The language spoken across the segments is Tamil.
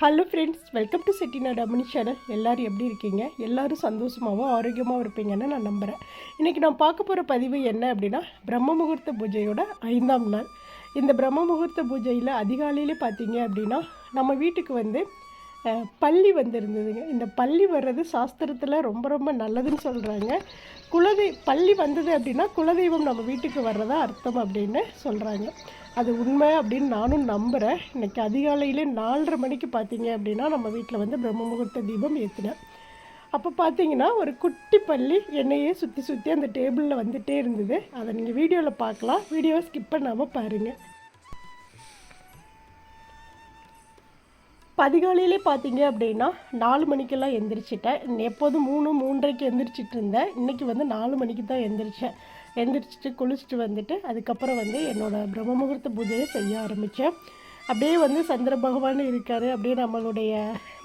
ஹலோ ஃப்ரெண்ட்ஸ் வெல்கம் டு செட்டினா அம்மனி சேனல் எல்லோரும் எப்படி இருக்கீங்க? எல்லோரும் சந்தோஷமாகவும் ஆரோக்கியமாகவும் இருப்பீங்கன்னு நான் நம்புகிறேன் இன்றைக்கி நான் பார்க்க போகிற பதிவு என்ன அப்படின்னா பிரம்ம முகூர்த்த பூஜையோட ஐந்தாம் நாள். இந்த பிரம்ம முகூர்த்த பூஜையில் அதிகாலையிலே பார்த்தீங்க அப்படின்னா நம்ம வீட்டுக்கு வந்து பள்ளி வந்திருந்ததுங்க. இந்த பள்ளி வர்றது சாஸ்திரத்தில் ரொம்ப ரொம்ப நல்லதுன்னு சொல்கிறாங்க குலதெய் பள்ளி வந்தது அப்படின்னா குலதெய்வம் நம்ம வீட்டுக்கு வர்றதா அர்த்தம் அப்படின்னு சொல்கிறாங்க அது உண்மை அப்படின்னு நானும் நம்புகிறேன் இன்னைக்கு அதிகாலையிலே நாலரை மணிக்கு பார்த்தீங்க அப்படின்னா நம்ம வீட்டில் வந்து பிரம்ம முகூர்த்த தீபம் ஏற்றினேன் அப்போ பார்த்தீங்கன்னா ஒரு குட்டி பள்ளி என்னையே சுற்றி சுற்றி அந்த டேபிளில் வந்துகிட்டே இருந்தது. அதை நீங்கள் வீடியோவில் பார்க்கலாம் வீடியோவை ஸ்கிப் பண்ணாமல் பாருங்கள் பதிகாலையிலே பார்த்தீங்க அப்படின்னா நாலு மணிக்கெல்லாம் எந்திரிச்சிட்டேன். எப்போதும் மூணு மூன்றரைக்கு எந்திரிச்சிட்டு இருந்தேன். இன்றைக்கி வந்து நாலு மணிக்கு தான் எந்திரிச்சேன். எந்திரிச்சிட்டு குளிச்சுட்டு வந்துட்டு அதுக்கப்புறம் வந்து என்னோடய பிரம்ம முகூர்த்த பூஜையை செய்ய ஆரம்பித்தேன் அப்படியே வந்து சந்திர பகவான் இருக்கார். அப்படியே நம்மளுடைய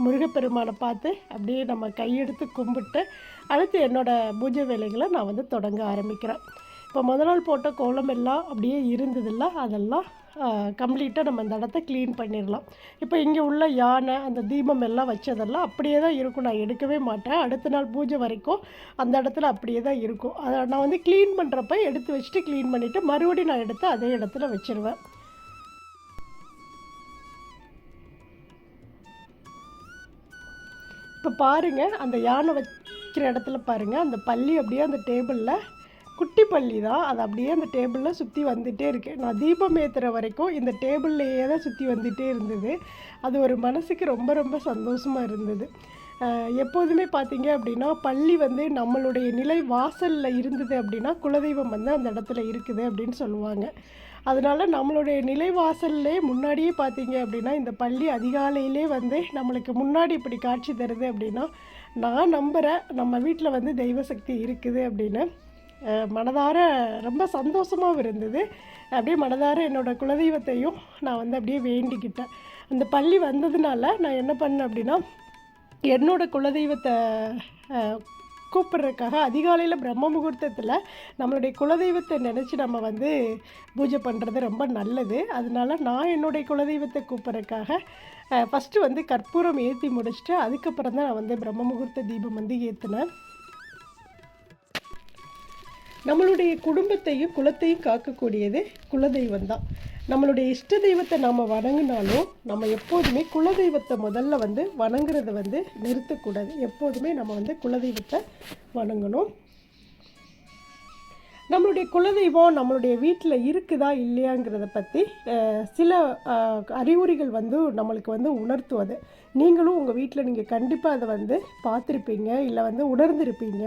முருகப்பெருமானை பார்த்து அப்படியே நம்ம கையெடுத்து கும்பிட்டு அடுத்து என்னோடய பூஜை வேலைகளை நான் வந்து தொடங்க ஆரம்பிக்கிறேன். இப்போ முத நாள் போட்ட கோலம் எல்லாம் அப்படியே இருந்ததில்ல. அதெல்லாம் கம்ப்ளீட்டாக நம்ம அந்த இடத்த க்ளீன் பண்ணிடலாம். இப்போ இங்கே உள்ள யானை அந்த தீபம் எல்லாம் வச்சதெல்லாம் அப்படியே தான் இருக்கும். நான் எடுக்கவே மாட்டேன். அடுத்த நாள் பூஜை வரைக்கும் அந்த இடத்துல அப்படியே தான் இருக்கும். அதை நான் வந்து க்ளீன் பண்ணுறப்ப எடுத்து வச்சுட்டு க்ளீன் பண்ணிவிட்டு மறுபடியும் நான் எடுத்து அதே இடத்துல வச்சுருவேன். இப்போ பாருங்கள் அந்த யானை வைக்கிற இடத்துல பாருங்கள் அந்த பள்ளி அப்படியே அந்த டேபிளில் குட்டி பள்ளி தான். அது அப்படியே அந்த டேபிளில் சுற்றி வந்துகிட்டே இருக்கேன் நான் தீபம் ஏற்றுற வரைக்கும் இந்த டேபிள்லையே தான் சுற்றி வந்துகிட்டே இருந்தது. அது ஒரு மனசுக்கு ரொம்ப ரொம்ப சந்தோஷமாக இருந்தது. எப்போதுமே பார்த்தீங்க அப்படின்னா பள்ளி வந்து நம்மளுடைய நிலை வாசலில் இருந்தது அப்படின்னா குலதெய்வம் வந்து அந்த இடத்துல இருக்குது அப்படின்னு சொல்லுவாங்க. அதனால் நம்மளுடைய நிலைவாசல்லே முன்னாடியே பார்த்தீங்க அப்படின்னா இந்த பள்ளி அதிகாலையிலே வந்து நம்மளுக்கு முன்னாடி இப்படி காட்சி தருது அப்படின்னா நான் நம்புகிறேன் நம்ம வீட்டில் வந்து தெய்வ சக்தி இருக்குது அப்படின்னு. மனதார ரொம்ப சந்தோஷமாகவும் இருந்தது. அப்படியே மனதார என்னோடய குலதெய்வத்தையும் நான் வந்து அப்படியே வேண்டிக்கிட்டேன். அந்த பள்ளி வந்ததுனால நான் என்ன பண்ணேன் அப்படின்னா என்னோடய குலதெய்வத்தை கூப்பிட்றதுக்காக அதிகாலையில் பிரம்ம முகூர்த்தத்தில் நம்மளுடைய குலதெய்வத்தை நினச்சி நம்ம வந்து பூஜை பண்ணுறது ரொம்ப நல்லது. அதனால நான் என்னுடைய குலதெய்வத்தை கூப்பிட்றதுக்காக ஃபஸ்ட்டு வந்து கற்பூரம் ஏற்றி முடிச்சுட்டு அதுக்கப்புறம் தான் நான் வந்து பிரம்ம முகூர்த்த தீபம் வந்து ஏற்றினேன் நம்மளுடைய குடும்பத்தையும் குலத்தையும் காக்கக்கூடியது குலதெய்வம் தான் நம்மளுடைய இஷ்ட தெய்வத்தை நாம் வணங்கினாலும் நம்ம எப்போதுமே குலதெய்வத்தை முதல்ல வந்து வணங்குறத வந்து நிறுத்தக்கூடாது. எப்போதுமே நம்ம வந்து குலதெய்வத்தை வணங்கணும். நம்மளுடைய குலதெய்வம் நம்மளுடைய வீட்டில் இருக்குதா இல்லையாங்கிறத பற்றி அஹ், சில அஹ், அறிகுறிகள் வந்து நம்மளுக்கு வந்து உணர்த்துவது. நீங்களும் உங்கள் வீட்டில் நீங்கள் கண்டிப்பாக அதை வந்து பார்த்துருப்பீங்க இல்லை வந்து உணர்ந்திருப்பீங்க.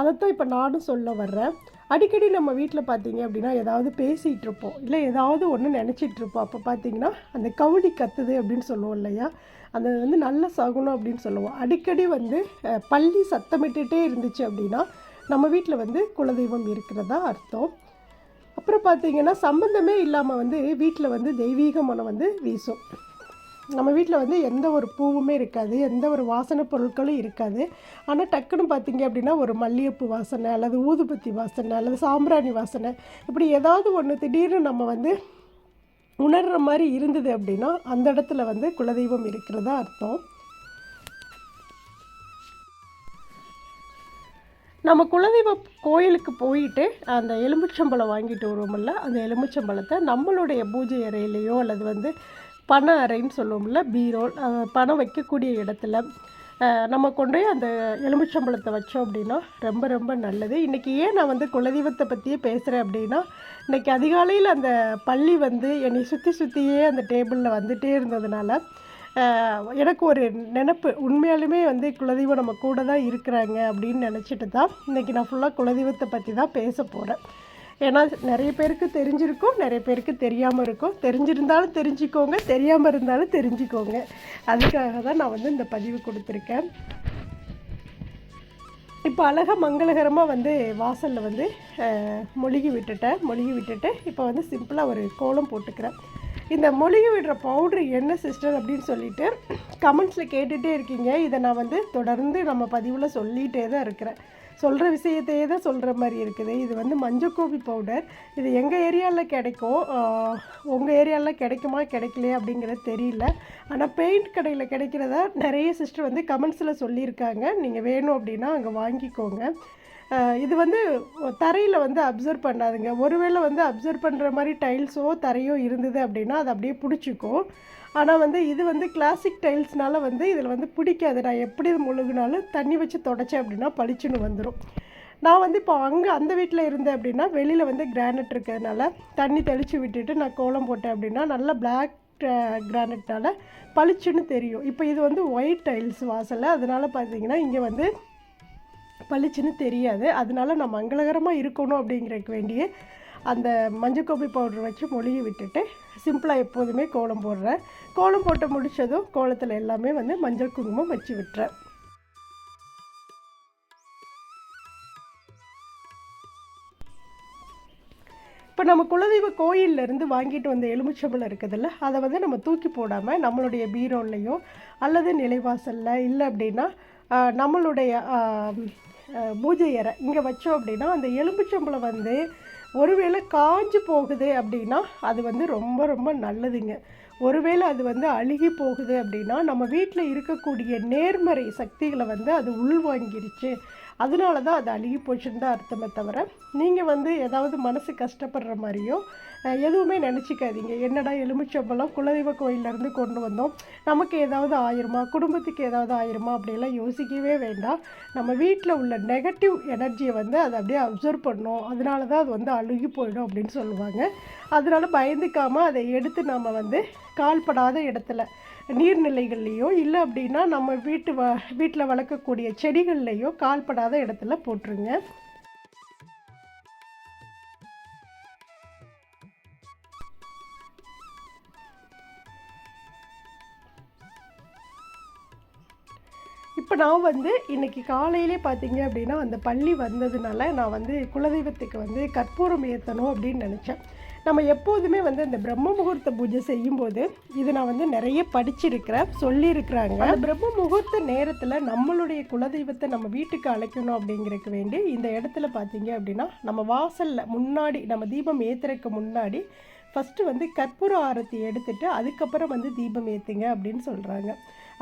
அதைத்தான் இப்போ நானும் சொல்ல வர்றேன். அடிக்கடி நம்ம வீட்டில் பார்த்தீங்க அப்படின்னா ஏதாவது பேசிகிட்டு இருப்போம். இல்லை ஏதாவது ஒன்று நினச்சிட்டு இருப்போம். அப்போ பார்த்தீங்கன்னா அந்த கவுனி கத்துது அப்படின்னு சொல்லுவோம் இல்லையா? அந்த வந்து நல்ல சகுனம் அப்படின்னு சொல்லுவோம். அடிக்கடி வந்து பள்ளி சத்தமிட்டுட்டே இருந்துச்சு அப்படின்னா நம்ம வீட்டில் வந்து குலதெய்வம் இருக்கிறதா அர்த்தம். அப்புறம் பார்த்தீங்கன்னா சம்பந்தமே இல்லாமல் வந்து வீட்டில் வந்து தெய்வீக மனம் வந்து வீசும். நம்ம வீட்டில் வந்து எந்த ஒரு பூவுமே இருக்காது எந்த ஒரு வாசனை பொருட்களும் இருக்காது. ஆனால் டக்குன்னு பார்த்தீங்க அப்படின்னா ஒரு மல்லிகைப்பூ வாசனை அல்லது ஊதுபத்தி வாசனை அல்லது சாம்பிராணி வாசனை இப்படி ஏதாவது ஒன்று திடீர்னு நம்ம வந்து உணர்கிற மாதிரி இருந்தது அப்படின்னா அந்த இடத்துல வந்து குலதெய்வம் இருக்கிறதா அர்த்தம். நம்ம குலதெய்வ கோயிலுக்கு போயிட்டு அந்த எலுமிச்சம்பழம் வாங்கிட்டு வருவோம்ல அந்த எலுமிச்சம்பழத்தை நம்மளுடைய பூஜை அறையிலையோ அல்லது வந்து பண அறைன்னு சொல்லுவோம்ல பீரோ பணம் வைக்கக்கூடிய இடத்துல நம்ம கொண்டு போய் அந்த எலுமிச்சம்பழத்தை வச்சோம் அப்படின்னா ரொம்ப ரொம்ப நல்லது. இன்றைக்கி ஏன் நான் வந்து குலதெய்வத்தை பற்றியே பேசுகிறேன் அப்படின்னா இன்றைக்கி அதிகாலையில் அந்த பள்ளி வந்து என்னை சுற்றி சுற்றியே அந்த டேபிளில் வந்துகிட்டே இருந்ததுனால எனக்கு ஒரு நினப்பு. உண்மையாலுமே வந்து குலதெய்வம் நம்ம கூட தான் இருக்கிறாங்க அப்படின்னு நினச்சிட்டு தான் இன்றைக்கி நான் ஃபுல்லாக குலதெய்வத்தை பற்றி தான் பேச போகிறேன் ஏன்னா நிறைய பேருக்கு தெரிஞ்சிருக்கும் நிறைய பேருக்கு தெரியாமல் இருக்கும். தெரிஞ்சிருந்தாலும் தெரிஞ்சுக்கோங்க தெரியாமல் இருந்தாலும் தெரிஞ்சுக்கோங்க. அதுக்காக தான் நான் வந்து இந்த பதிவு கொடுத்துருக்கேன். இப்போ அழகாக மங்களகரமாக வந்து வாசலில் வந்து மொழுகி விட்டுட்டேன். மொழுகி விட்டுட்டு இப்போ வந்து சிம்பிளாக ஒரு கோலம் போட்டுக்கிறேன். இந்த மொழுகி விடுற பவுட்ரு என்ன சிஸ்டர் அப்படின்னு சொல்லிட்டு கமெண்ட்ஸில் கேட்டுகிட்டே இருக்கீங்க. இதை நான் வந்து தொடர்ந்து நம்ம பதிவில் சொல்லிகிட்டே தான் இருக்கிறேன். சொல்கிற விஷயத்தையே தான் சொல்கிற மாதிரி இருக்குது. இது வந்து மஞ்சக்கோபி பவுடர் இது எங்கள் ஏரியாவில் கிடைக்கும். உங்கள் ஏரியாவில் கிடைக்குமா கிடைக்கலையா அப்படிங்கிறது தெரியல. ஆனால் பெயிண்ட் கடையில் கிடைக்கிறதா நிறைய சிஸ்டர் வந்து கமெண்ட்ஸில் சொல்லியிருக்காங்க. நீங்கள் வேணும் அப்படின்னா அங்கே வாங்கிக்கோங்க. இது வந்து தரையில் வந்து அப்சர்வ் பண்ணாதுங்க. ஒருவேளை வந்து அப்சர்வ் பண்ணுற மாதிரி டைல்ஸோ தரையோ இருந்தது அப்படின்னா அது அப்படியே பிடிச்சிக்கும். ஆனால் வந்து இது வந்து கிளாசிக் டைல்ஸ்னால வந்து இதில் வந்து பிடிக்காது. நான் எப்படி முழுகினாலும் தண்ணி வச்சு தொடச்சேன் அப்படின்னா பளிச்சுன்னு வந்துடும் நான் வந்து இப்போ அங்கே அந்த வீட்டில் இருந்தேன் அப்படின்னா வெளியில் வந்து கிரானைட் இருக்கிறதுனால தண்ணி தெளித்து விட்டுட்டு நான் கோலம் போட்டேன் அப்படின்னா நல்லா பிளாக் கிரானைட்னால பளிச்சுன்னு தெரியும். இப்போ இது வந்து ஒயிட் டைல்ஸ் வாசலில். அதனால் பார்த்தீங்கன்னா இங்கே வந்து பளிச்சுன்னு தெரியாது. அதனால நான் மங்களகரமாக இருக்கணும் அப்படிங்கிறதுக்கு வேண்டிய அந்த மஞ்சக்கோபி பவுடர் வச்சு மொழிகி விட்டுட்டு சிம்பிளாக எப்போதுமே கோலம் போடுறேன். கோலம் போட்டு முடித்ததும் கோலத்தில் எல்லாமே வந்து மஞ்சள் குங்குமம் வச்சு விட்டுறேன். இப்போ நம்ம குலதெய்வ கோயிலிருந்து இருந்து வாங்கிட்டு வந்த எலுமிச்சம்பழம் இருக்குதுல்ல அதை வந்து நம்ம தூக்கி போடாமல் நம்மளுடைய பீரோல்லையோ அல்லது நிலைவாசலில் இல்லை அப்படின்னா நம்மளுடைய பூஜை அறை இங்கே வச்சோம் அப்படின்னா அந்த எலுமிச்சம்பழம் வந்து ஒருவேளை காஞ்சு போகுது அப்படின்னா அது வந்து ரொம்ப ரொம்ப நல்லதுங்க. ஒருவேளை அது வந்து அழுகி போகுது அப்படின்னா நம்ம வீட்டில் இருக்கக்கூடிய நேர்மறை சக்திகளை வந்து அது உள்வாங்கிருச்சு. அதனால தான் அது அழுகி போச்சுன்னு தான் அர்த்தமே தவிர நீங்கள் வந்து ஏதாவது மனசு கஷ்டப்படுற மாதிரியோ எதுவுமே நினச்சிக்காதீங்க. என்னடா எலுமிச்சம்பழம் குலதெய்வ கோயிலேருந்து கொண்டு வந்தோம். நமக்கு ஏதாவது ஆயிருமா? குடும்பத்துக்கு ஏதாவது ஆயிருமா? அப்படியெல்லாம் யோசிக்கவே வேண்டாம். நம்ம வீட்டில் உள்ள நெகட்டிவ் எனர்ஜியை வந்து அதை அப்படியே அப்சர்வ் பண்ணும். அதனால தான் அது வந்து அழுகி போயிடும் அப்படின்னு சொல்லுவாங்க. அதனால பயந்துக்காமல் அதை எடுத்து நம்ம வந்து கால்படாத இடத்துல நீர்நிலைகள்லேயோ இல்லை அப்படின்னா நம்ம வீட்டு வ வீட்டில் வளர்க்கக்கூடிய செடிகள்லேயோ கால்படாத இடத்துல போட்டுருங்க. இப்போ நான் வந்து இன்னைக்கு காலையிலே பார்த்தீங்க அப்படின்னா அந்த பள்ளி வந்ததுனால நான் வந்து குலதெய்வத்துக்கு வந்து கற்பூரம் ஏற்றணும் அப்படின்னு நினச்சேன். நம்ம எப்போதுமே வந்து இந்த பிரம்ம முகூர்த்த பூஜை செய்யும்போது இது நான் வந்து நிறைய படிச்சிருக்கிறேன் சொல்லியிருக்கிறாங்க. அந்த பிரம்ம முகூர்த்த நேரத்தில் நம்மளுடைய குலதெய்வத்தை நம்ம வீட்டுக்கு அழைக்கணும் அப்படிங்கிறதுக்கு வேண்டி இந்த இடத்துல பார்த்தீங்க அப்படின்னா நம்ம வாசலில் முன்னாடி நம்ம தீபம் ஏற்றுறதுக்கு முன்னாடி ஃபஸ்ட்டு வந்து கற்பூர ஆரத்தி எடுத்துட்டு அதுக்கப்புறம் வந்து தீபம் ஏற்றுங்க அப்படின்னு சொல்கிறாங்க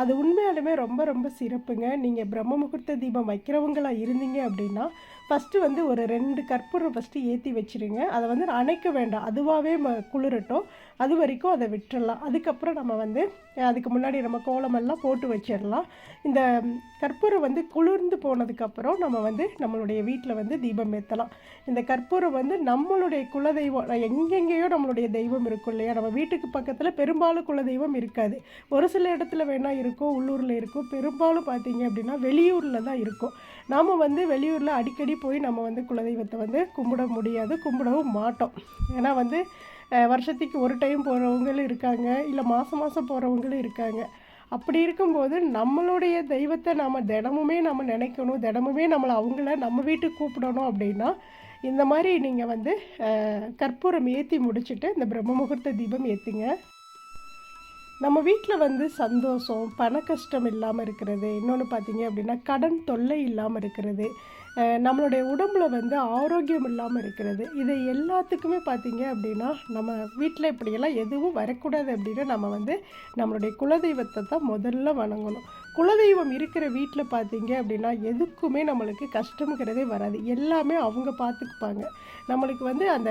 அது உண்மையாலுமே ரொம்ப ரொம்ப சிறப்புங்க. நீங்கள் பிரம்ம முகூர்த்த தீபம் வைக்கிறவங்களாக இருந்தீங்க அப்படின்னா ஃபஸ்ட்டு வந்து ஒரு ரெண்டு கற்பூரம் ஃபஸ்ட்டு ஏற்றி வச்சிருங்க. அதை வந்து அணைக்க வேண்டாம். அதுவாகவே ம குளிரட்டும். அது வரைக்கும் அதை விட்டுறலாம். அதுக்கப்புறம் நம்ம வந்து அதுக்கு முன்னாடி நம்ம கோலமெல்லாம் போட்டு வச்சிடலாம் இந்த கற்பூரம் வந்து குளிர்ந்து போனதுக்கப்புறம் நம்ம வந்து நம்மளுடைய வீட்டில் வந்து தீபம் ஏற்றலாம் இந்த கற்பூரம் வந்து நம்மளுடைய குலதெய்வம் எங்கெங்கேயோ நம்மளுடைய தெய்வம் இருக்கும் இல்லையா? நம்ம வீட்டுக்கு பக்கத்தில் பெரும்பாலும் குலதெய்வம் இருக்காது. ஒரு சில இடத்துல வேணால் இருக்கும் உள்ளூரில் இருக்கும். பெரும்பாலும் பார்த்தீங்க அப்படின்னா வெளியூரில் தான் இருக்கும். நாம் வந்து வெளியூரில் அடிக்கடி போய் நம்ம வந்து குலதெய்வத்தை வந்து கும்பிட முடியாது கும்பிடவும் மாட்டோம். ஏன்னா வந்து வருஷத்துக்கு ஒரு டைம் போகிறவங்களும் இருக்காங்க இல்லை மாதம் மாதம் போகிறவங்களும் இருக்காங்க. அப்படி இருக்கும்போது நம்மளுடைய தெய்வத்தை நாம் தினமுமே நம்ம நினைக்கணும் தினமுமே நம்மளை அவங்கள நம்ம வீட்டுக்கு கூப்பிடணும் அப்படின்னா இந்த மாதிரி நீங்கள் வந்து கற்பூரம் ஏற்றி முடிச்சுட்டு இந்த பிரம்ம முகூர்த்த தீபம் ஏற்றுங்க நம்ம வீட்டில் வந்து சந்தோஷம் பண கஷ்டம் இல்லாமல் இருக்கிறது இன்னொன்று பார்த்தீங்க அப்படின்னா கடன் தொல்லை இல்லாமல் இருக்கிறது நம்மளுடைய உடம்புல வந்து ஆரோக்கியம் இல்லாமல் இருக்கிறது இதை எல்லாத்துக்குமே பார்த்தீங்க அப்படின்னா நம்ம வீட்டில் இப்படியெல்லாம் எதுவும் வரக்கூடாது அப்படின்னா நம்ம வந்து நம்மளுடைய குலதெய்வத்தை தான் முதல்ல வணங்கணும். குலதெய்வம் இருக்கிற வீட்டில் பார்த்தீங்க அப்படின்னா எதுக்குமே நம்மளுக்கு கஷ்டங்கிறதே வராது. எல்லாமே அவங்க பார்த்துக்குப்பாங்க நம்மளுக்கு வந்து அந்த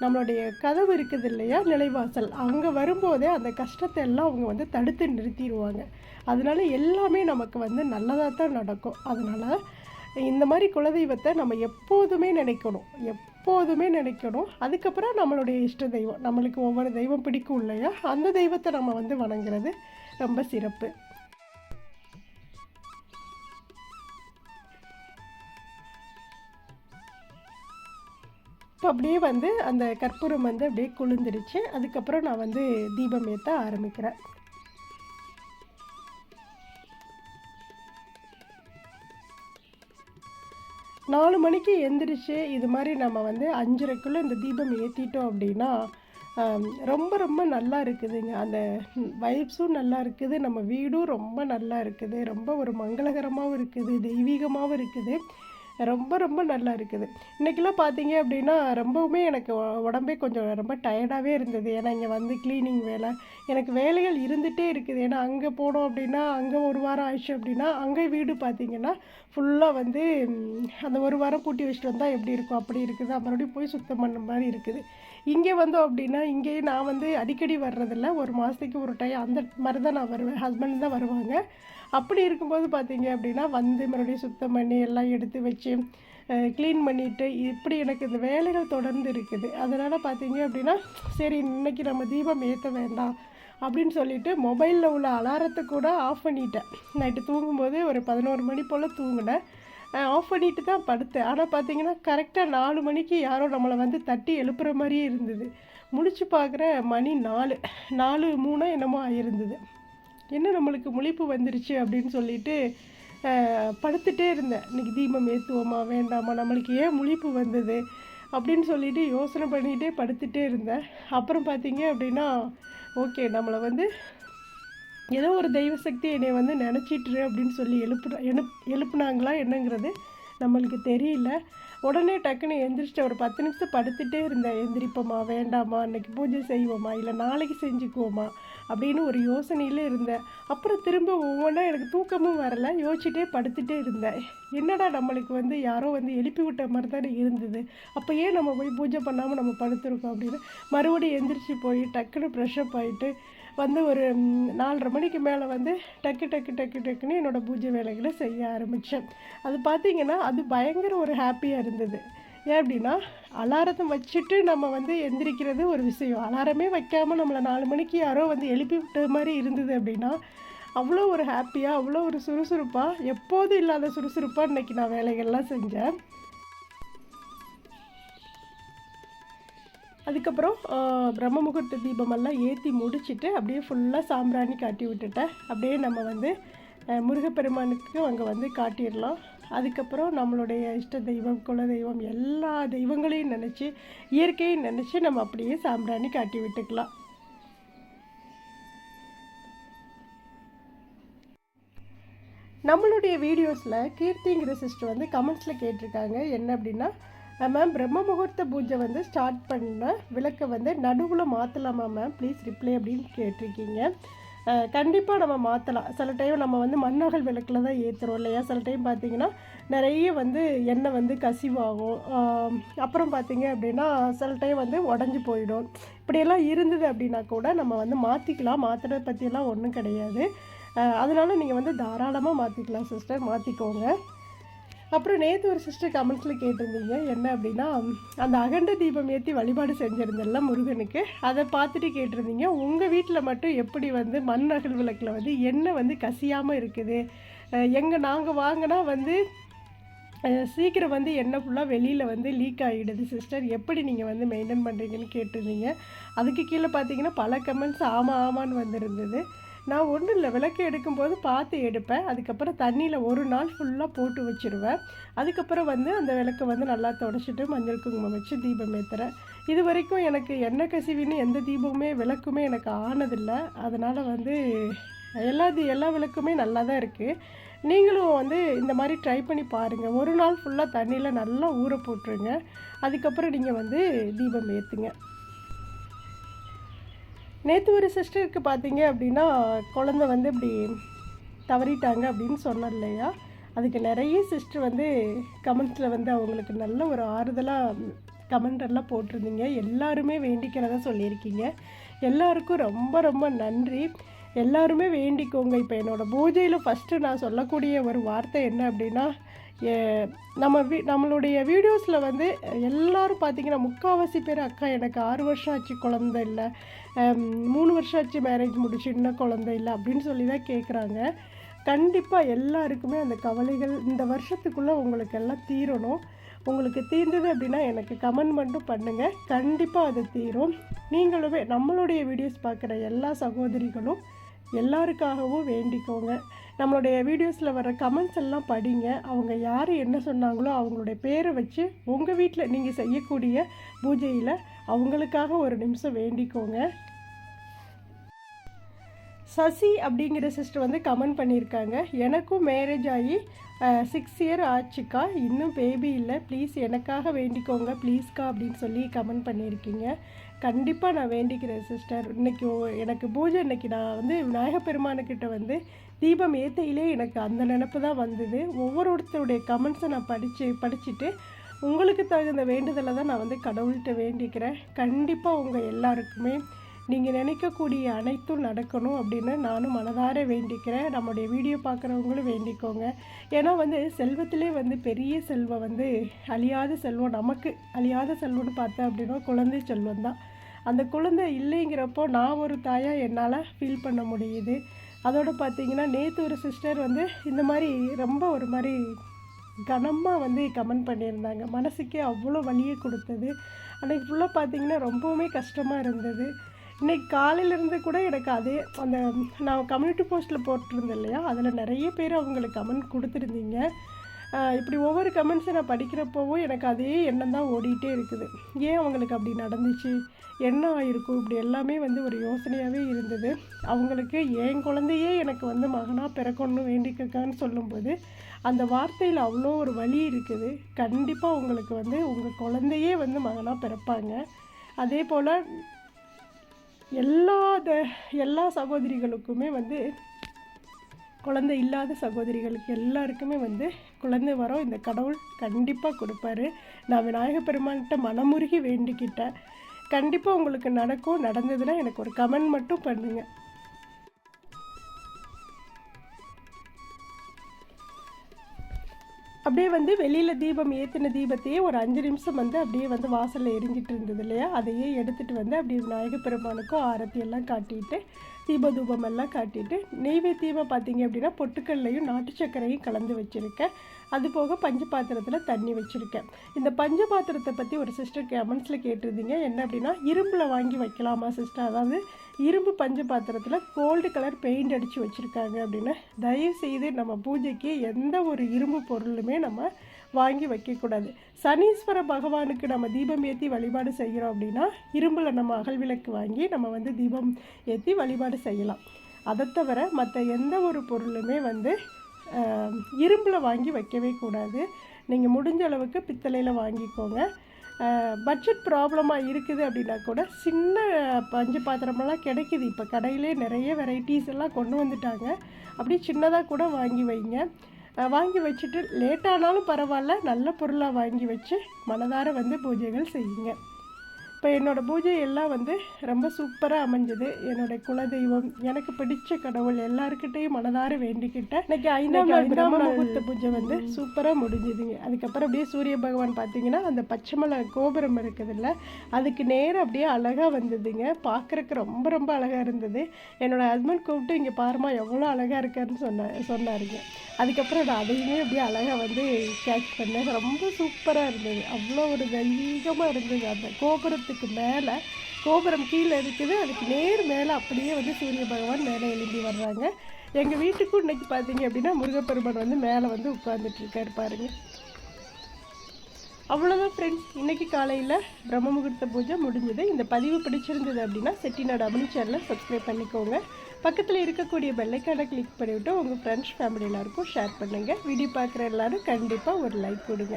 நம்மளுடைய கதவு இருக்குது இல்லையா? நிலைவாசல். அங்கே வரும்போதே அந்த கஷ்டத்தை எல்லாம் அவங்க வந்து தடுத்து நிறுத்திடுவாங்க. அதனால எல்லாமே நமக்கு வந்து நல்லதாக தான் நடக்கும். அதனால் இந்த மாதிரி குலதெய்வத்தை நம்ம எப்போதுமே நினைக்கணும். எப்போதுமே நினைக்கணும். அதுக்கப்புறம் நம்மளுடைய இஷ்ட தெய்வம். நம்மளுக்கு ஒவ்வொரு தெய்வம் பிடிக்கும் இல்லையா? அந்த தெய்வத்தை நம்ம வந்து வணங்குறது ரொம்ப சிறப்பு. இப்போ அப்படியே வந்து அந்த கற்பூரம் வந்து அப்படியே குளிர்ந்துருச்சு. அதுக்கப்புறம் நான் வந்து தீபம் ஏற்ற ஆரம்பிக்கிறேன். நாலு மணிக்கு எந்திரிச்சு இது மாதிரி நம்ம வந்து அஞ்சரைக்குள்ளே இந்த தீபம் ஏற்றிட்டோம் அப்படின்னா ரொம்ப ரொம்ப நல்லா இருக்குதுங்க. அந்த வைப்ஸும் நல்லா இருக்குது. நம்ம வீடும் ரொம்ப நல்லா இருக்குது. ரொம்ப ஒரு மங்களகரமாகவும் இருக்குது. தெய்வீகமாகவும் இருக்குது. ரொம்ப ரொம்ப நல்லா இருக்குது இன்றைக்கெல்லாம் பார்த்தீங்க அப்படின்னா ரொம்பவுமே எனக்கு உடம்பே கொஞ்சம் ரொம்ப டயர்டாகவே இருந்தது. ஏன்னா இங்கே வந்து க்ளீனிங் வேலை. எனக்கு வேலைகள் இருந்துகிட்டே இருக்குது. ஏன்னா அங்கே போனோம் அப்படின்னா அங்கே ஒரு வாரம் ஆயிடுச்சு அப்படின்னா அங்கே வீடு பார்த்தீங்கன்னா ஃபுல்லாக வந்து அந்த ஒரு வாரம் பூட்டி வச்சுட்டு வந்தால் எப்படி இருக்கும்? அப்படி இருக்குது. மறுபடியும் போய் சுத்தம் பண்ண மாதிரி இருக்குது. இங்கே வந்தோம் அப்படின்னா இங்கேயே நான் வந்து அடிக்கடி வர்றதில்ல. ஒரு மாதத்துக்கு ஒரு டைம் அந்த மாதிரி தான் நான் வருவேன். ஹஸ்பண்ட் தான் வருவாங்க. அப்படி இருக்கும்போது பார்த்தீங்க அப்படின்னா வந்து மறுபடியும் சுத்தம் பண்ணி எல்லாம் எடுத்து வச்சு க்ளீன் பண்ணிவிட்டு இப்படி எனக்கு இந்த வேலைகள் தொடர்ந்து இருக்குது. அதனால் பார்த்தீங்க அப்படின்னா சரி இன்னைக்கு நம்ம தீபம் ஏற்ற வேண்டாம் அப்படின்னு சொல்லிட்டு மொபைலில் உள்ள அலாரத்தை கூட ஆஃப் பண்ணிட்டேன். நைட்டு தூங்கும்போது ஒரு பதினோரு மணி போல் தூங்கினேன். ஆஃப் பண்ணிட்டு தான் படுத்தேன். ஆனால் பார்த்தீங்கன்னா கரெக்டாக நாலு மணிக்கு யாரோ நம்மளை வந்து தட்டி எழுப்புற மாதிரியே இருந்தது. முடிச்சு பார்க்குற மணி நாலு. நாலு மூணோ என்னமோ ஆயிருந்தது. என்ன நம்மளுக்கு முழிப்பு வந்துருச்சு அப்படின்னு சொல்லிட்டு படுத்துகிட்டே படுத்துட்டே இருந்தேன். இன்னைக்கு தீபம் ஏற்றுவோமா வேண்டாமா நம்மளுக்கு ஏன் முழிப்பு வந்தது அப்படின்னு சொல்லிட்டு யோசனை பண்ணிகிட்டே படுத்துகிட்டே இருந்தேன். அப்புறம் பார்த்தீங்க அப்படின்னா ஓகே நம்மளை வந்து ஏதோ ஒரு தெய்வ சக்தி என்னை வந்து நினச்சிட்டுரு அப்படின்னு சொல்லி எழுப்பு எழுப் எழுப்புனாங்களா என்னங்கிறது நம்மளுக்கு தெரியல. உடனே டக்குன்னு எந்திரிச்சிட்டு ஒரு பத்து நிமிஷம் படுத்துகிட்டே இருந்தேன். எந்திரிப்போமா வேண்டாமா இன்னைக்கு பூஜை செய்வோமா இல்லை நாளைக்கு செஞ்சுக்குவோமா அப்படின்னு ஒரு யோசனையில் இருந்தேன். அப்புறம் திரும்ப ஒவ்வொன்றா எனக்கு தூக்கமும் வரல. யோசிச்சுட்டே படுத்துட்டே இருந்தேன். என்னடா நம்மளுக்கு வந்து யாரோ வந்து எழுப்பி விட்ட மாதிரி தானே இருந்தது. அப்போ ஏன் நம்ம போய் பூஜை பண்ணாமல் நம்ம படுத்துருக்கோம் அப்படின்னு மறுபடியும் எந்திரிச்சு போய் டக்குன்னு ப்ரெஷ்அப் ஆகிட்டு வந்து ஒரு நாலரை மணிக்கு மேலே வந்து டக்கு டக்கு டக்கு டக்குன்னு என்னோடய பூஜை வேலைகளை செய்ய ஆரம்பித்தேன் அது பார்த்தீங்கன்னா அது பயங்கர ஒரு ஹாப்பியாக இருந்தது. ஏன் அப்படின்னா அலாரத்தை வச்சுட்டு நம்ம வந்து எந்திரிக்கிறது ஒரு விஷயம். அலாரமே வைக்காமல் நம்மளை நாலு மணிக்கு யாரோ வந்து எழுப்பி விட்ட மாதிரி இருந்தது அப்படின்னா அவ்வளோ ஒரு ஹாப்பியாக அவ்வளோ ஒரு சுறுசுறுப்பாக எப்போதும் இல்லாத சுறுசுறுப்பாக இன்னைக்கு நான் வேலைகள்லாம் செஞ்சேன். அதுக்கப்புறம் பிரம்ம முகூர்த்த தீபமெல்லாம் ஏற்றி முடிச்சிட்டு அப்படியே ஃபுல்லாக சாம்பிராணி காட்டி விட்டுட்டேன். அப்படியே நம்ம வந்து முருகப்பெருமானுக்கு அங்கே வந்து காட்டிடலாம். அதுக்கப்புறம் நம்மளுடைய இஷ்ட தெய்வம் குல தெய்வம் எல்லா தெய்வங்களையும் நினச்சி இயற்கையை நினச்சி நம்ம அப்படியே சாம்பிராணி காட்டி விட்டுக்கலாம். நம்மளுடைய வீடியோஸில் கீர்த்திங்கிற சிஸ்டர் வந்து கமெண்ட்ஸில் கேட்டிருக்காங்க. என்ன அப்படின்னா மேம் பிரம்ம முகூர்த்த பூஜை வந்து ஸ்டார்ட் பண்ண விளக்கை வந்து நடுவில் மாற்றலாமா மேம் ப்ளீஸ் ரிப்ளை அப்படின்னு கேட்டிருக்கீங்க. கண்டிப்பாக நம்ம மாற்றலாம் சில டைம் நம்ம வந்து மண்ணகல் விளக்கில் தான் ஏற்றுறோம் இல்லையா? சில டைம் பார்த்தீங்கன்னா நிறைய வந்து எண்ணெய் வந்து கசிவாகும். அப்புறம் பார்த்திங்க அப்படின்னா சில டைம் வந்து உடஞ்சி போயிடும். இப்படியெல்லாம் இருந்தது அப்படின்னா கூட நம்ம வந்து மாற்றிக்கலாம் மாற்றுறத பற்றியெல்லாம் ஒன்றும் கிடையாது. அதனால் அதனால நீங்கள் வந்து தாராளமாக மாற்றிக்கலாம் சிஸ்டர் மாற்றிக்கோங்க அப்புறம் நேற்று ஒரு சிஸ்டர் கமெண்ட்ஸில் கேட்டிருந்தீங்க என்ன அப்படின்னா அந்த அகண்ட தீபம் ஏற்றி வழிபாடு செஞ்சுருந்தல முருகனுக்கு. அதை பார்த்துட்டு கேட்டிருந்தீங்க. உங்கள் வீட்டில் மட்டும் எப்படி வந்து மண் அகல் விளக்கில் வந்து எண்ணெய் வந்து கசியாமல் இருக்குது? எங்கே நாங்கள் வாங்கினா வந்து சீக்கிரம் வந்து எண்ணெய் ஃபுல்லாக வெளியில் வந்து லீக் ஆகிடுது சிஸ்டர் எப்படி நீங்கள் வந்து மெயின்டைன் பண்ணுறீங்கன்னு கேட்டிருந்தீங்க. அதுக்கு கீழே பார்த்தீங்கன்னா பல கமெண்ட்ஸ் ஆமாம் ஆமான்னு வந்திருந்தது. நான் ஒன்றும் இல்லை விளக்கு எடுக்கும்போது பார்த்து எடுப்பேன். அதுக்கப்புறம் தண்ணியில் ஒரு நாள் ஃபுல்லாக போட்டு வச்சுருவேன். அதுக்கப்புறம் வந்து அந்த விளக்கை வந்து நல்லா தொடச்சிட்டு மஞ்சள் குங்குமம் வச்சு தீபம் ஏற்றுறேன் இது வரைக்கும் எனக்கு எண்ணெய் கசிவின்னு எந்த தீபமுமே விளக்குமே எனக்கு ஆனதில்லை. அதனால் வந்து எல்லா எல்லா விளக்குமே நல்லா தான் இருக்குது நீங்களும் வந்து இந்த மாதிரி ட்ரை பண்ணி பாருங்கள் ஒரு நாள் ஃபுல்லாக தண்ணியில் நல்லா ஊற போட்டுருங்க. அதுக்கப்புறம் நீங்கள் வந்து தீபம் ஏற்றுங்க நேற்று ஒரு சிஸ்டருக்கு பார்த்தீங்க அப்படின்னா குழந்தை வந்து இப்படி தவறிட்டாங்க அப்படின்னு சொன்னோம் இல்லையா? அதுக்கு நிறைய சிஸ்டர் வந்து கமெண்ட்ஸில் வந்து அவங்களுக்கு நல்ல ஒரு ஆறுதலாக கமெண்ட் எல்லாம் போட்டிருந்தீங்க. எல்லாருமே வேண்டிக்கிறதா சொல்லியிருக்கீங்க. எல்லாருக்கும் ரொம்ப ரொம்ப நன்றி. எல்லாருமே வேண்டிக்கோங்க. இப்போ என்னோடய பூஜையில் ஃபஸ்ட்டு நான் சொல்லக்கூடிய ஒரு வார்த்தை என்ன அப்படின்னா நம்ம வீ நம்மளுடைய வீடியோஸில் வந்து எல்லோரும் பார்த்திங்கன்னா முக்கால்வாசி பேர் அக்கா எனக்கு ஆறு வருஷம் ஆச்சு குழந்தை இல்லை. மூணு வருஷம் ஆச்சு மேரேஜ் முடிச்சு இன்னும் குழந்தை இல்லை அப்படின்னு சொல்லி தான் கேட்குறாங்க கண்டிப்பாக எல்லாருக்குமே அந்த கவலைகள் இந்த வருஷத்துக்குள்ளே உங்களுக்கு எல்லாம் தீரணும். உங்களுக்கு தீர்ந்தது அப்படின்னா எனக்கு கமெண்ட் மட்டும் பண்ணுங்கள் கண்டிப்பாக அது தீரும். நீங்களுமே நம்மளுடைய வீடியோஸ் பார்க்குற எல்லா சகோதரிகளும் எல்லாருக்காகவும் வேண்டிக்கோங்க. நம்மளுடைய வீடியோஸில் வர கமெண்ட்ஸ் எல்லாம் படிங்க. அவங்க யார் என்ன சொன்னாங்களோ அவங்களுடைய பேரை வச்சு உங்கள் வீட்டில் நீங்கள் செய்யக்கூடிய பூஜையில் அவங்களுக்காக ஒரு நிமிஷம் வேண்டிக்கோங்க. சசி அப்படிங்கிற சிஸ்டர் வந்து கமெண்ட் பண்ணியிருக்காங்க. எனக்கும் மேரேஜ் ஆகி சிக்ஸ் இயர் ஆச்சுக்கா. இன்னும் பேபி இல்லை. ப்ளீஸ் எனக்காக வேண்டிக்கோங்க. ப்ளீஸ்க்கா அப்படின்னு சொல்லி கமெண்ட் பண்ணியிருக்கீங்க. கண்டிப்பாக நான் வேண்டிக்கிறேன் சிஸ்டர் இன்றைக்கி எனக்கு பூஜை இன்றைக்கி நான் வந்து விநாயகப் பெருமானுக்கிட்ட வந்து தீபம் ஏற்றையிலே எனக்கு அந்த நினப்பு தான் வந்தது. ஒவ்வொருத்தருடைய கமெண்ட்ஸை நான் படித்து படிச்சுட்டு உங்களுக்கு தகுந்த வேண்டுதலை தான் நான் வந்து கடவுள்கிட்ட வேண்டிக்கிறேன். கண்டிப்பாக உங்கள் எல்லாருக்குமே நீங்கள் நினைக்கக்கூடிய அனைத்தும் நடக்கணும் அப்படின்னு நானும் மனதார வேண்டிக்கிறேன். நம்முடைய வீடியோ பார்க்குறவங்களும் வேண்டிக்கோங்க. ஏன்னா வந்து செல்வத்திலே வந்து பெரிய செல்வம் வந்து அழியாத செல்வம் நமக்கு அழியாத செல்வம்னு பார்த்தேன் அப்படின்னா குழந்தை செல்வம் தான் அந்த குழந்தை இல்லைங்கிறப்போ நான் ஒரு தாயாக என்னால் ஃபீல் பண்ண முடியுது. அதோடு பார்த்தீங்கன்னா நேற்று ஒரு சிஸ்டர் வந்து இந்த மாதிரி ரொம்ப ஒரு மாதிரி கனமாக வந்து கமெண்ட் பண்ணியிருந்தாங்க. மனசுக்கே அவ்வளோ வலியை கொடுத்தது. அன்றைக்கி ஃபுல்லாக பார்த்தீங்கன்னா ரொம்பவுமே கஷ்டமாக இருந்தது. இன்றைக்கி காலையிலேருந்து கூட எனக்கு அதே அந்த நான் கம்யூனிட்டி போஸ்ட்டில் போட்டிருந்தேன் இல்லையா? அதில் நிறைய பேர் அவங்களுக்கு கமெண்ட் கொடுத்துருந்தீங்க. இப்படி ஒவ்வொரு கமெண்ட்ஸை நான் படிக்கிறப்போவும் எனக்கு அதே எண்ணம் தான் ஓடிட்டே இருக்குது. ஏன் அவங்களுக்கு அப்படி நடந்துச்சு? என்ன ஆயிருக்கும்? இப்படி எல்லாமே வந்து ஒரு யோசனையாகவே இருந்தது. அவங்களுக்கு என் குழந்தையே எனக்கு வந்து மகனாக பிறக்கணும்னு வேண்டிக்கக்கான்னு சொல்லும்போது அந்த வார்த்தையில் அவ்வளோ ஒரு வழி இருக்குது. கண்டிப்பாக உங்களுக்கு வந்து உங்கள் குழந்தையே வந்து மகனாக பிறப்பாங்க. அதே போல் எல்லா த- எல்லா சகோதரிகளுக்குமே வந்து குழந்தை இல்லாத சகோதரிகளுக்கு எல்லாருக்குமே வந்து குழந்தை வரம் இந்த கடவுள் கண்டிப்பாக கொடுப்பாரு. நான் விநாயக பெருமான்கிட்ட மனமுருகி வேண்டிக்கிட்டேன். கண்டிப்பாக உங்களுக்கு நடக்கும் நடந்ததுன்னா எனக்கு ஒரு கமெண்ட் மட்டும் பண்ணுங்கள் அப்படியே வந்து வெளியில் தீபம் ஏற்றின தீபத்தையே ஒரு அஞ்சு நிமிஷம் வந்து அப்படியே வந்து வாசலில் எரிஞ்சிட்டு இருந்தது இல்லையா? அதையே எடுத்துகிட்டு வந்து அப்படியே விநாயகர் பெருமானுக்கும் ஆரத்தி எல்லாம் காட்டிட்டு தீப தூபம் எல்லாம் காட்டிட்டு நெய்வேத்தியமாக பார்த்தீங்க அப்படின்னா பொட்டுக்கல்லையும் நாட்டு சர்க்கரையும் கலந்து வச்சுருக்கேன். அது போக பஞ்ச பாத்திரத்தில் தண்ணி வச்சுருக்கேன். இந்த பஞ்ச பாத்திரத்தை பற்றி ஒரு சிஸ்டர் கமெண்ட்ஸில் கேட்டிருந்தீங்க. என்ன அப்படின்னா இரும்பில் வாங்கி வைக்கலாமா சிஸ்டர்? அதாவது இரும்பு பஞ்ச பாத்திரத்தில் கோல்டு கலர் பெயிண்ட் அடித்து வச்சுருக்காங்க அப்படின்னா. தயவு செய்து நம்ம பூஜைக்கு எந்த ஒரு இரும்பு பொருளுமே நம்ம வாங்கி வைக்கக்கூடாது சனீஸ்வர பகவானுக்கு நம்ம தீபம் ஏற்றி வழிபாடு செய்கிறோம் அப்படின்னா இரும்பில் நம்ம அகல் விளக்கு வாங்கி நம்ம வந்து தீபம் ஏற்றி வழிபாடு செய்யலாம். அதை தவிர மற்ற எந்த ஒரு பொருளுமே வந்து இரும்பில் வாங்கி வைக்கவே கூடாது. நீங்கள் முடிஞ்ச அளவுக்கு பித்தளையில் வாங்கிக்கோங்க. பட்ஜெட் ப்ராப்ளமாக இருக்குது அப்படின்னா கூட சின்ன பஞ்சு பாத்திரமெல்லாம் கிடைக்குது. இப்போ கடையிலே நிறைய வெரைட்டிஸ் எல்லாம் கொண்டு வந்துட்டாங்க. அப்படியே சின்னதாக கூட வாங்கி வைங்க. வாங்கி வச்சுட்டு லேட்டானாலும் பரவாயில்ல. நல்ல பொருளாக வாங்கி வச்சு மனதார வந்து பூஜைகள் செய்யுங்க. இப்போ என்னோடய பூஜை எல்லாம் வந்து ரொம்ப சூப்பராக அமைஞ்சது. என்னுடைய குலதெய்வம் எனக்கு பிடிச்ச கடவுள் எல்லாருக்கிட்டையும் மனதார வேண்டிக்கிட்டேன் இன்னைக்கு ஐந்தாம் ஐந்தாம் முகூர்த்த பூஜை வந்து சூப்பராக முடிஞ்சுதுங்க. அதுக்கப்புறம் அப்படியே சூரிய பகவான் பார்த்தீங்கன்னா அந்த பச்சைமலை கோபுரம் இருக்குதுல்ல அதுக்கு நேரம் அப்படியே அழகாக வந்ததுங்க. பார்க்குறக்கு ரொம்ப ரொம்ப அழகாக இருந்தது. என்னோடய ஹஸ்பண்ட் கூப்பிட்டு இங்கே பாருமா எவ்வளோ அழகாக இருக்காருன்னு சொன்ன சொன்னாருங்க. அதுக்கப்புறம் நான் அதையுமே அப்படியே அழகாக வந்து கேட்ச் பண்ணேன். ரொம்ப சூப்பராக இருந்தது. அவ்வளோ ஒரு தெய்வீகமாக இருந்தது அந்த கோபுரத்துக்கு மேலே கோபுரம் கீழே இருக்குது. அதுக்கு நேர் மேலே அப்படியே வந்து சூரிய பகவான் மேலே எழும்பி வர்றாங்க. எங்கள் வீட்டுக்கும் இன்னைக்கு பார்த்தீங்க அப்படின்னா முருகப்பெருமான் வந்து மேலே வந்து உட்கார்ந்துட்டு இருக்காரு பாருங்க. அவ்வளோதான் ஃப்ரெண்ட்ஸ் இன்றைக்கி காலையில் பிரம்ம முகூர்த்த பூஜை முடிஞ்சது. இந்த பதிவு பிடிச்சிருந்தது அப்படின்னா செட்டிநாடு அமனி சேனலை சப்ஸ்கிரைப் பண்ணிக்கோங்க. பக்கத்தில் இருக்கக்கூடிய பெல்லைக்கான கிளிக் பண்ணிவிட்டு உங்கள் ஃப்ரெண்ட்ஸ் ஃபேமிலி எல்லாருக்கும் ஷேர் பண்ணுங்கள் வீடியோ பார்க்குற எல்லாரும் கண்டிப்பாக ஒரு லைக் கொடுங்க.